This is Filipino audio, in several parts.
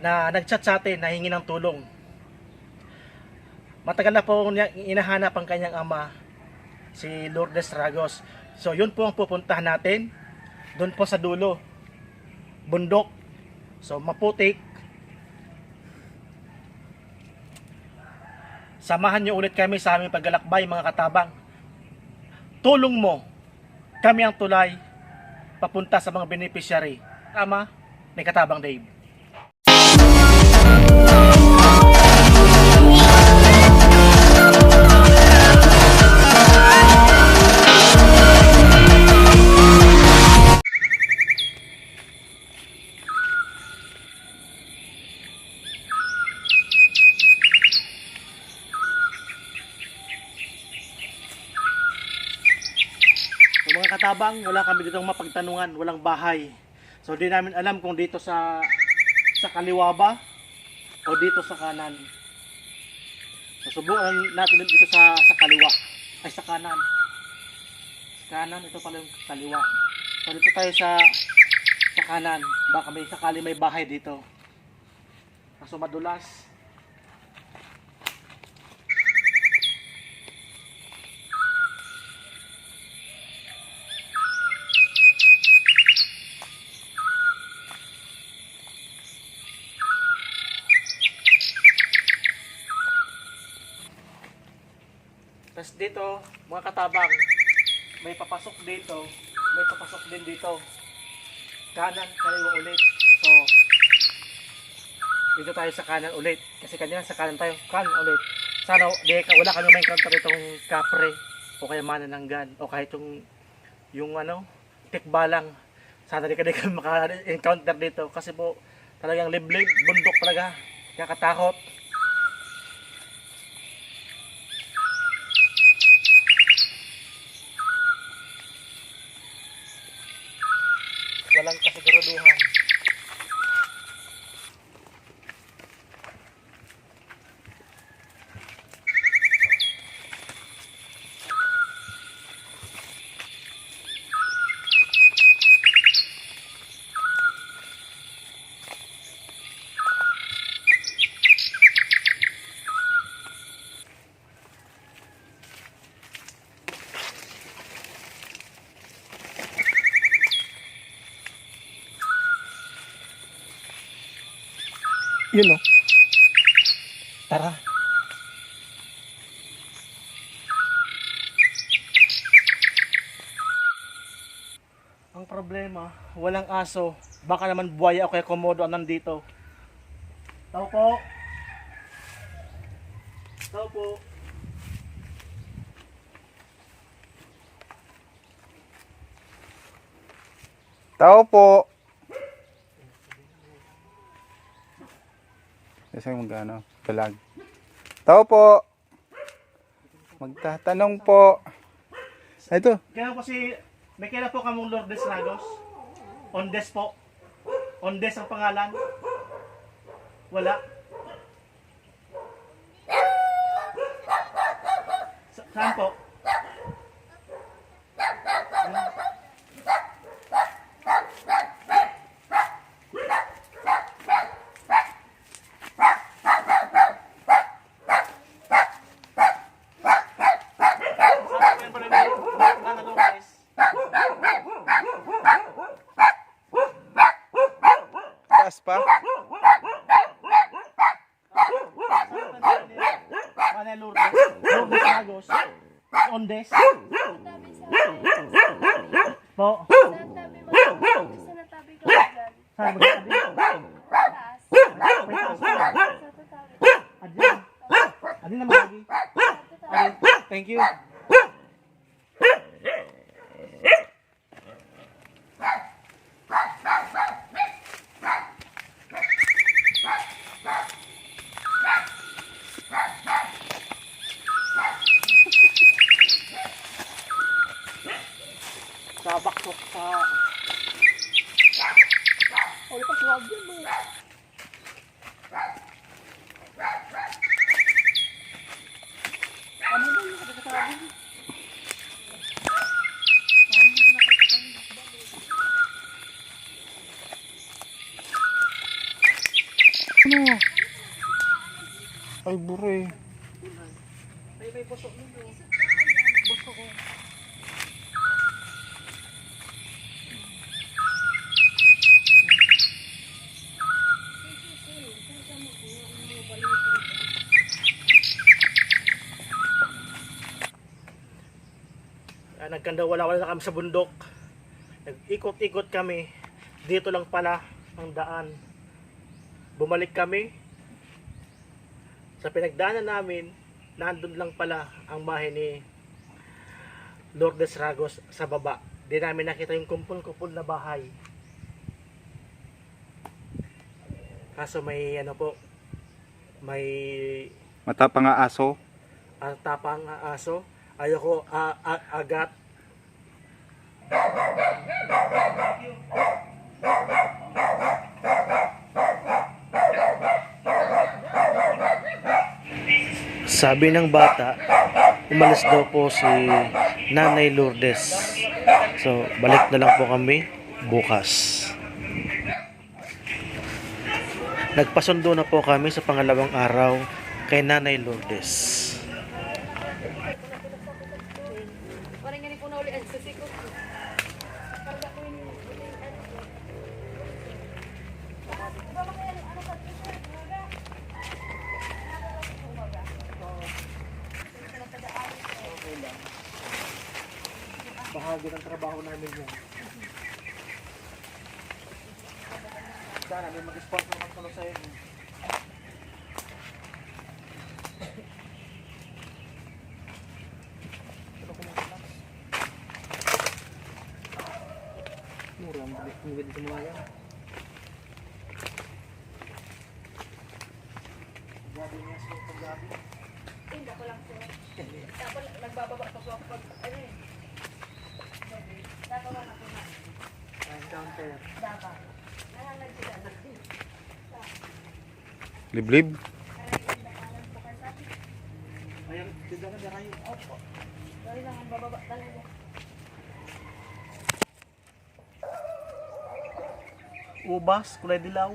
na nagchat sa atin na hingi ng tulong. Matagal na po niya inahanap ang kanyang ama, si Lourdes Ragos. So yun po ang pupuntahan natin, doon po sa dulo, bundok. So maputik. Samahan niyo ulit kami sa aming paglalakbay mga katabang. Tulong mo, kami ang tulay papunta sa mga beneficiary. Tama, may katabang Dave. Katabang, wala kami dito mapagtanungan, walang bahay. So di namin alam kung dito sa sa kaliwa ba o dito sa kanan. So subukan natin dito sa sa kaliwa ay sa kanan. Sa kanan ito pala yung kaliwa. So dito tayo sa sa kanan. Baka may sakali may bahay dito. Kaso madulas. Dito, mga katabang, may papasok dito, may papasok din dito. Kanan, kaliwa ulit. So, dito tayo sa kanan ulit. Kasi kanina sa kanan tayo, kanan ulit. Sana di, ka- wala kami may encounter itong kapre o kaya manananggan o kahit yung yung ano, tikbalang. Sana di ka di kami maka-encounter dito kasi po talagang liblib, bundok talaga. Kakatakot. Walang kasiguraduhan. Yun o. Tara. Ang problema, walang aso. Baka naman buhaya o kaya komodo ang nandito. Tao po. Tao po. Tao po. Kasi magano, balag. Tao po. Magtatanong po. Ito. Kaya po si, may kailan po kamong Lourdes Lagos? Ondes po. Ondes ang pangalan? Wala. Saan po yung Nana Lourdes? Taas pa. Mana Lourdes? Lourdes Lagos? Ondes? Po? Saan magsabi? Adyan. Adyan naman lagi. Adyan. Thank you. sa baksok sa Oh, ipas wag yan mo. Ano ba yung kapagkatabi? Ano? Ay, bure. Puso nito. Puso ko. Ah, nagkanda wala wala kami sa bundok. Nag-ikot-ikot kami. Dito lang pala ang daan. Bumalik kami. Sa pinagdaanan namin, nandun lang pala ang bahay ni Lourdes Ragos sa baba. Di namin nakita yung kumpul-kumpul na bahay. Kaso may ano po, may Matapang aso. ang tapang ah, aso. Ayoko ah, ah, agat. Sabi ng bata, umalis daw po si Nanay Lourdes. So, balik na lang po kami bukas. Nagpasundo na po kami sa pangalawang araw kay Nanay Lourdes. Parang ganun po na uli ang sisiko. Karga ko yung Bahagi ng trabaho namin yan. Sana may mag-sponsor naman ko sa inyo. Ko mga class? Mura ang balik ng ganito mga yan. Gabi niya sa paggabi. Hindi ko lang po. Tapos nagbababa pa po ako pag ano eh. Dapat wala po na. Ang counter. Dapat. Nanganag sila na. Liblib. Ayun, tindahan na kayo. Opo. Dali lang ang. Ubas, kulay dilaw.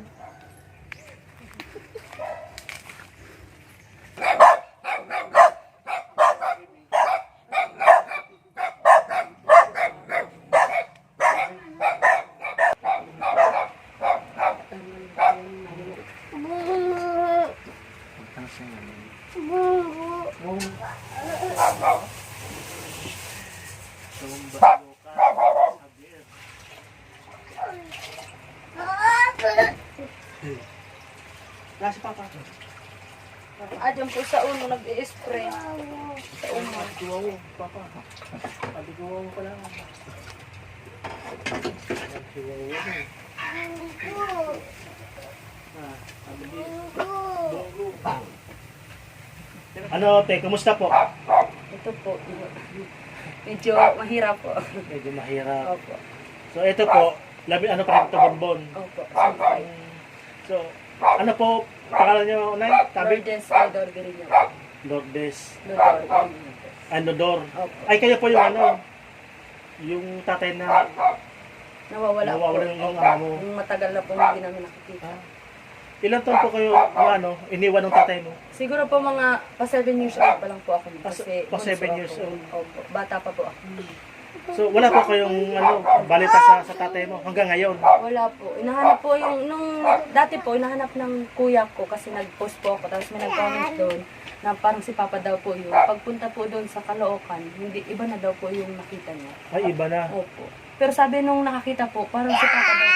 Kasi papa. Ah, dyan po sa uno nag-i-spray. Sa uno. Duwaw, papa. Paligawaw pa lang. Duwaw yan eh. Ah, sabi di. Bongo. Ano, te, kumusta po? Ito po. Medyo mahirap po. Medyo mahirap. Opo. So, ito po, labi ano pa ito, bonbon. Opo. Sampay. So, ano po, pangalan niyo, Nay? Tabi? Lourdes Idol Virillo. Lourdes. Lodor. Ano, Dor. Opo. Ay, kayo po yung ano, yung tatay na Nawawala po. nawawala ng mga. Yung matagal na po hindi namin nakikita. Ah. Ilan taon po kayo, ano, iniwan ng tatay mo? Siguro po mga pa 7 years old pa lang po ako. Pa- Kasi pa seven bunso years ako. old. Opo. Bata pa po ako. So, wala po kayong ano, balita sa, sa tatay mo hanggang ngayon. Wala po. Inahanap po yung, nung, dati po, inahanap ng kuya ko kasi nag-post po ako. Tapos may nag-comment doon na parang si Papa daw po yun. Pagpunta po doon sa Caloocan, hindi, iba na daw po yung nakita niya. Ay, iba na. Opo. Pero sabi nung nakakita po, parang si Papa daw.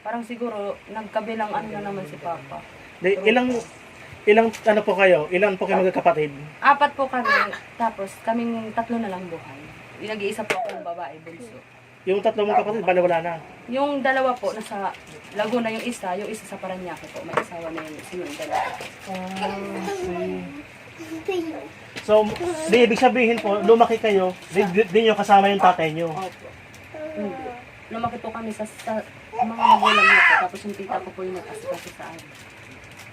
Parang siguro, nagkabilang ano na naman si Papa. Di, ilang, ilang, ano po kayo? Ilan po kayo magkakapatid? Apat po kami, tapos kaming tatlo na lang buhay. Nag-iisa po akong babae, bunso. Yung tatlo mong kapatid, bali wala na. Yung dalawa po, nasa Laguna yung isa, yung isa sa Paranaque po. May asawa na yung isa yung dalawa. So, di ibig sabihin po, lumaki kayo, di, di, di nyo kasama yung tatay nyo. Opo. Lumaki po kami sa, sa mga magulang niya po. Tapos yung tita ko po yung nag-asikaso sa.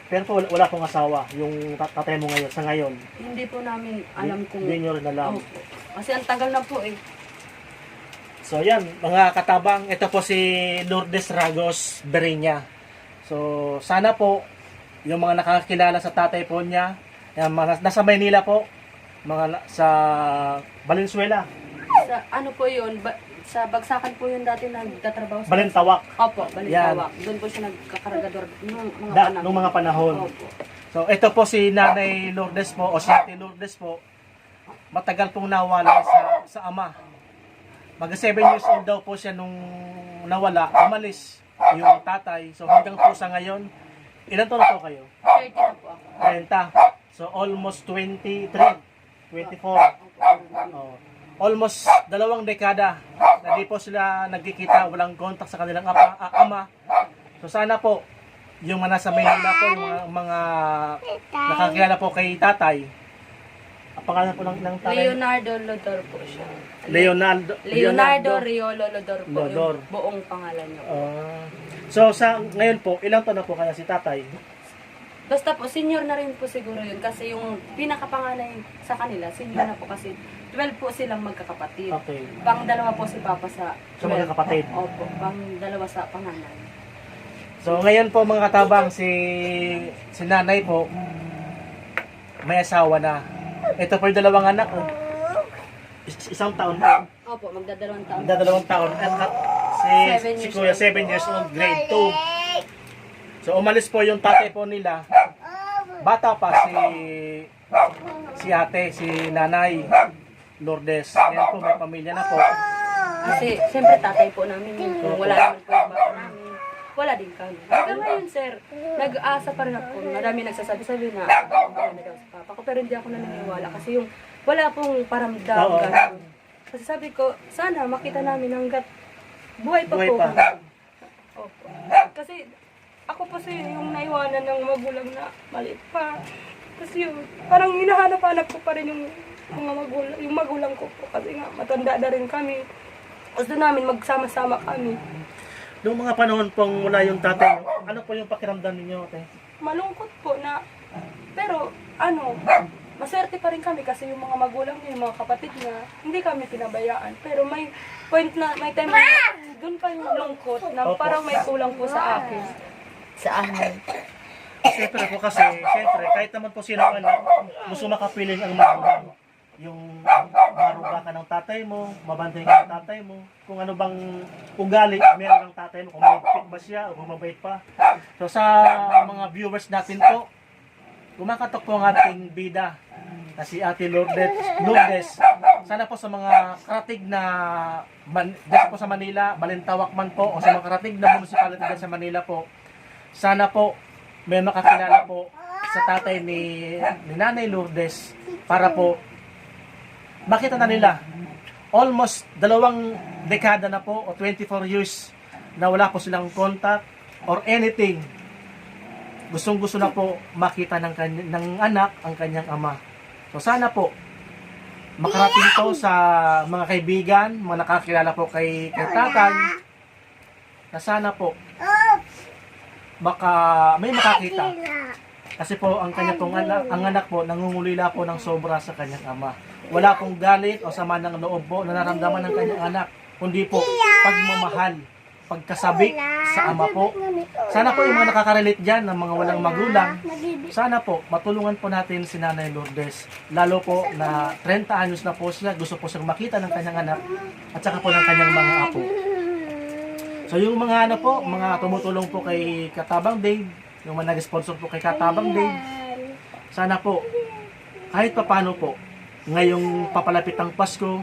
Pero po, wala, wala pong asawa, yung tat- tatay mo ngayon, sa ngayon. Hindi po namin alam kung... Hindi nyo rin alam. Opo. Kasi ang tagal na po eh. So yan, mga katabang, ito po si Lourdes Ragos Berinya. So, sana po, yung mga nakakilala sa tatay po niya, yung mga nasa Maynila po, mga na- sa Valenzuela, Sa ano po yun, ba- sa bagsakan po yun dati nagtatrabaho sa... Balintawak, Opo, balintawak. Doon po siya nagkakargador nung mga da, panahon. nung mga panahon. Opo. So, ito po si Nanay Lourdes po, o si Ate Lourdes po, matagal pong nawala sa, sa ama. Mag 7 years old daw po siya nung nawala, umalis yung tatay. So, hanggang po sa ngayon, ilan taon po kayo? 30 na po ako. 30. So, almost 23, 24. Oh. Almost dalawang dekada na di po sila nagkikita, walang contact sa kanilang apa, ah, ama. So sana po, yung mga nasa Maynila po, yung mga, mga nakakilala po kay tatay, ang pangalan po ng, ng tatay? Leonardo Lodor po siya. Leonardo. Leonardo Riolo Lodor po Lodor. yung buong pangalan niya. Ah. so sa ngayon po, ilang taon na po kaya si tatay? Basta po, senior na rin po siguro yun kasi yung pinakapanganay sa kanila, senior na po kasi 12 po silang magkakapatid. Okay. Pang dalawa po si Papa sa Sa magkakapatid. Opo, pang dalawa sa panganay. So ngayon po mga katabang si si nanay po may asawa na. Ito po yung dalawang anak. Oh. Is- isang taon po. Opo, magdadalawang taon. Dalawang taon. At, at si, Seven si years Kuya old. 7 years old, grade 2. So umalis po yung tatay po nila. Bata pa si si ate, si nanay Lourdes. Ngayon po may pamilya na po. Kasi, siyempre, tatay po namin yun. Kung wala naman po yung bata namin, wala din kami. Hanggang ngayon, sir, nag-aasa pa rin ako. Marami nagsasabi-sabi na, na daw sa papa ko. Pero hindi ako naniniwala. Kasi yung, wala pong paramdam. Oo. ganun. Kasi sabi ko, sana makita namin hanggat buhay pa Buhay po pa. kami. Opo. Kasi, ako po si yung naiwanan ng magulang na maliit pa. Kasi yun, parang hinahanap-hanap ko pa rin yung mga magulang, yung magulang ko po. Kasi nga, matanda na rin kami. Gusto namin magsama-sama kami. Noong mga panahon pong wala yung tatay, ano po yung pakiramdam ninyo? Ate? Malungkot po na, pero ano, maswerte pa rin kami kasi yung mga magulang niya, yung mga kapatid niya, hindi kami pinabayaan. Pero may point na, may time na doon pa yung lungkot na Opo. parang may kulang po sa akin. Sa amin. Siyempre po kasi, siyempre, kahit naman po sino ang anak, gusto makapiling ang magulang. Yung maruga ka ng tatay mo, mabantay ka ng tatay mo, kung ano bang ugali meron ng tatay mo, kung mabait ba siya o kung mabait pa. So sa mga viewers natin po, kumakatok po ang ating bida na si Ate Lourdes, Lourdes. Sana po sa mga karatig na man, dito po sa Manila, Balintawak man po, o sa mga karatig na municipality sa Manila po, sana po may makakilala po sa tatay ni, ni Nanay Lourdes para po makita na nila. Almost dalawang dekada na po o 24 years na wala po silang contact or anything. Gustong gusto na po makita ng, kany- ng anak ang kanyang ama. So sana po makarating to sa mga kaibigan mga nakakilala po kay, kay tatay. Na sana po baka may makakita kasi po ang kanya pong anak, ang anak po nangungulila po ng sobra sa kanyang ama. Wala pong galit o sama ng loob po na naramdaman ng kanyang anak, kundi po pagmamahal, pagkasabi sa ama po. Sana po yung mga nakaka-relate dyan ng mga walang magulang, sana po matulungan po natin si Nanay Lourdes. Lalo po na 30 anyos na po siya, gusto po siyang makita ng kanyang anak at saka po ng kanyang mga apo. So yung mga ano po, mga tumutulong po kay Katabang Dave, yung mga nag-sponsor po kay Katabang Dave, sana po, kahit papano po, ngayong papalapit ang Pasko,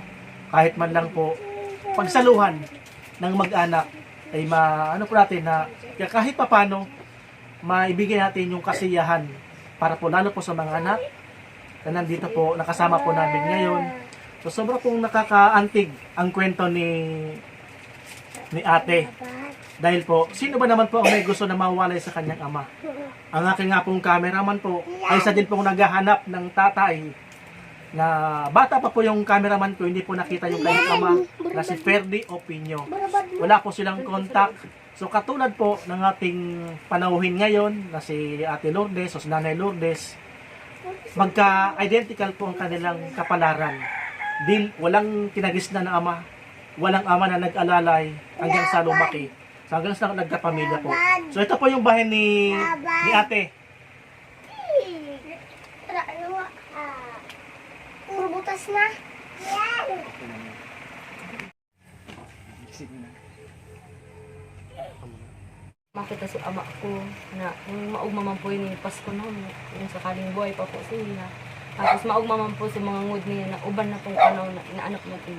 kahit man lang po, pagsaluhan ng mag-anak, ay ma, ano po natin na, kahit papano, maibigay natin yung kasiyahan para po lalo po sa mga anak na nandito po, nakasama po namin ngayon. So sobra pong nakakaantig ang kwento ni ni ate. Dahil po, sino ba naman po ang may gusto na mawalay sa kanyang ama? Ang aking nga pong cameraman po, ay isa din pong naghahanap ng tatay na bata pa po yung cameraman ko, hindi po nakita yung kanyang ama na si Ferdi Opinio. Wala po silang contact. So katulad po ng ating panauhin ngayon na si Ate Lourdes o si Nanay Lourdes, magka-identical po ang kanilang kapalaran. Dil, walang kinagisna na ama, walang ama na nag-alalay hanggang sa lumaki. So hanggang sa nagkapamilya po. So ito po yung bahay ni, ni ate. Puro butas na. Yan. Makita si ama ko na yung maugma man po yun yung Pasko noon, yung sakaling buhay pa po siya. Tapos maugma man po si mga ngud niya na uban na pong ano na inaanak natin.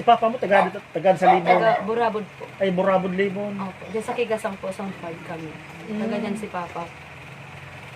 Si papa mo, taga, taga sa Libon. Taga Burabod po. Ay, Burabod Libon. Opo, diyan sa Kigasang po, Zone 5 kami. Taga dyan si Papa.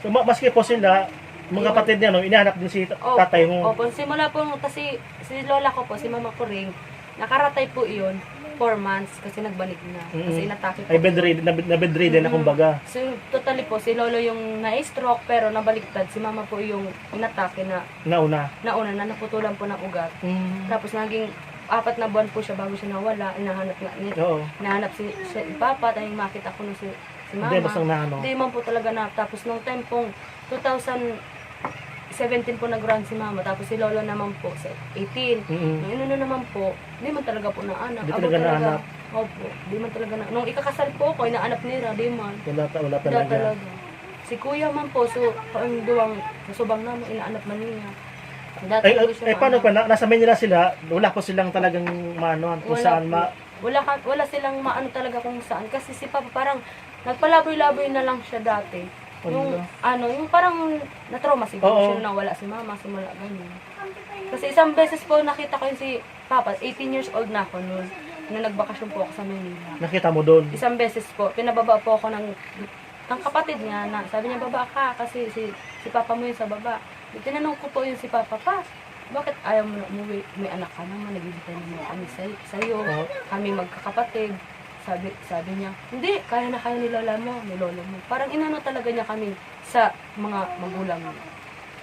So ma- maski po sila, mga kapatid niya, no, inahanap din si ta- Opo, tatay mo. Opo, simula po, kasi si lola ko po, si mama ko ring, nakaratay po iyon, 4 months, kasi nagbalik na. Kasi Mm. inatake po. Ay, bedridden, na, na bedridden na Mm. kumbaga. So, totally po, si lolo yung na-stroke, pero nabaliktad. Si mama po yung inatake na, Nauna. nauna na naputulan po ng ugat. Mm. Tapos naging apat na buwan po siya bago siya nawala. Inahanap na, ni, Oo. nahanap si, si Papa, tayo makita ko na si, si Mama. Hindi, basta na ano. Hindi man po talaga na. Tapos nung time pong 2017 po nag-run si Mama. Tapos si Lolo naman po sa 18. Mm-mm. Nung inuna naman po, hindi man talaga po naanak. Di Abo talaga naanap. Opo, di man talaga na. Nung ikakasal po ako, inaanap nila, di man. Wala, ta- wala Wala talaga. talaga. Si kuya man po, so, ang duwang subang namin, inaanap man niya. Dati Ay, ay, ay, paano pa? Na, nasa Manila sila, wala po silang talagang maanoan kung Wala saan po. ma... Wala, ka, wala silang maano talaga kung saan. Kasi si Papa parang nagpalaboy-laboy na lang siya dati. Yung Ano? ano, yung parang na-trauma siguro Oo. siya na wala si Mama, simula ganyan. Kasi isang beses po nakita ko yung si Papa, 18 years old na ako noon. Nung nagbakasyon po ako sa Manila. Nakita mo doon. Isang beses po, pinababa po ako ng, ng kapatid niya na sabi niya, baba ka kasi si, si Papa mo yun sa baba. Tinanong ko po yun si Papa, pa, bakit ayaw mo na umuwi? May anak ka naman, naghihintay naman kami sa, sa'yo. Oo. Kami magkakapatid. Sabi, sabi niya, hindi, kaya na kaya ni lola mo, ni lolo mo. Parang inano talaga niya kami sa mga magulang niya.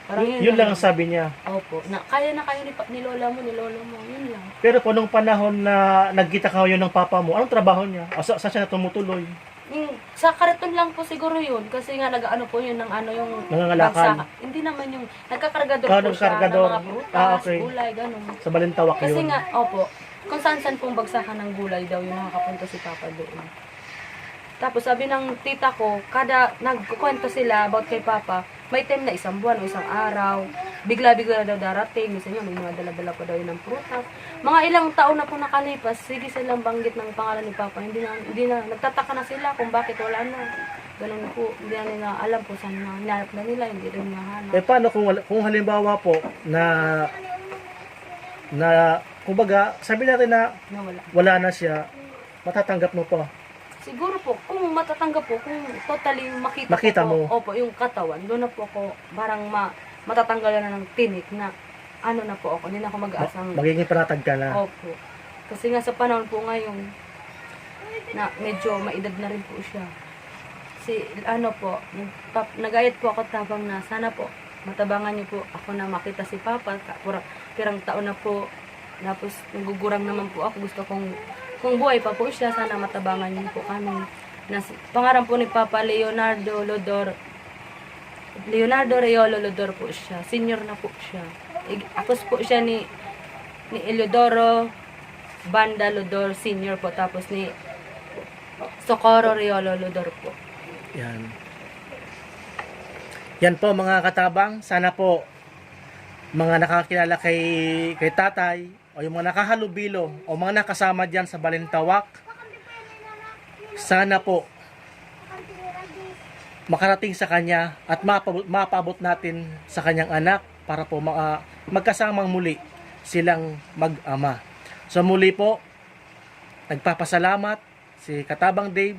Parang Y- yun lang ang sabi niya. Opo, na kaya na kaya ni, pa- ni lola mo, ni lolo mo, yun lang. Pero po nung panahon na nagkita kayo ng papa mo, anong trabaho niya? O, sa, saan siya tumutuloy? Yung, sa kariton lang po siguro yun. Kasi nga nag-ano po yun ng ano yung... Nangangalakal. bagsak. Hindi naman yung... Nagkakargador Ah, po siya ng mga prutas, Ah, okay. gulay, ganun. Sa Balintawak Kasi yun. nga, opo, kung saan-saan pong bagsakan ng gulay daw yung nakakapunta si Papa doon. Tapos sabi ng tita ko, kada nagkukwento sila about kay Papa, may time na isang buwan o isang araw, bigla-bigla daw darating, minsan yun, may mga dala-dala pa daw yun ng prutas. Mga ilang taon na po nakalipas, sige silang banggit ng pangalan ni Papa, hindi na, hindi na, nagtataka na sila kung bakit wala na. Ganun po, hindi na nila alam po saan na, hinanap na nila, hindi rin nahanap. Eh paano kung, wala- kung halimbawa po na na kumbaga sabi natin na Nawala. wala na siya matatanggap mo po Siguro po, kung matatanggap po, kung totally makita, Makita po, mo. opo, yung katawan, doon na po ako, parang ma, matatanggalan na ng tinik na, ano na po ako, hindi na ako mag-aasang, magiging panatag ka na opo. Kasi nga sa panahon po ngayon, na medyo maedad na rin po siya. Si, ano po, nagayat po ako tabang na, sana po, matabangan niyo po ako na makita si Papa, pura, pirang taon na po, tapos nagugurang naman po ako, gusto kong, kung buhay pa po siya, sana matabangan niyo po kami. Nas, pangarap po ni Papa Leonardo Lodor, Leonardo Riolo Lodor po siya, senior na po siya. I- Ako po siya ni, ni Eleodoro Banda Lodor senior po, tapos ni Socorro Riolo Lodor po. yan. Yan po mga katabang. Sana po mga nakakilala kay kay tatay o yung mga nakahalubilo o mga nakasama diyan sa Balintawak. Sana po makarating sa kanya at mapabot, mapabot natin sa kanyang anak para po ma- magkasamang muli silang mag-ama. So muli po, nagpapasalamat si Katabang Dave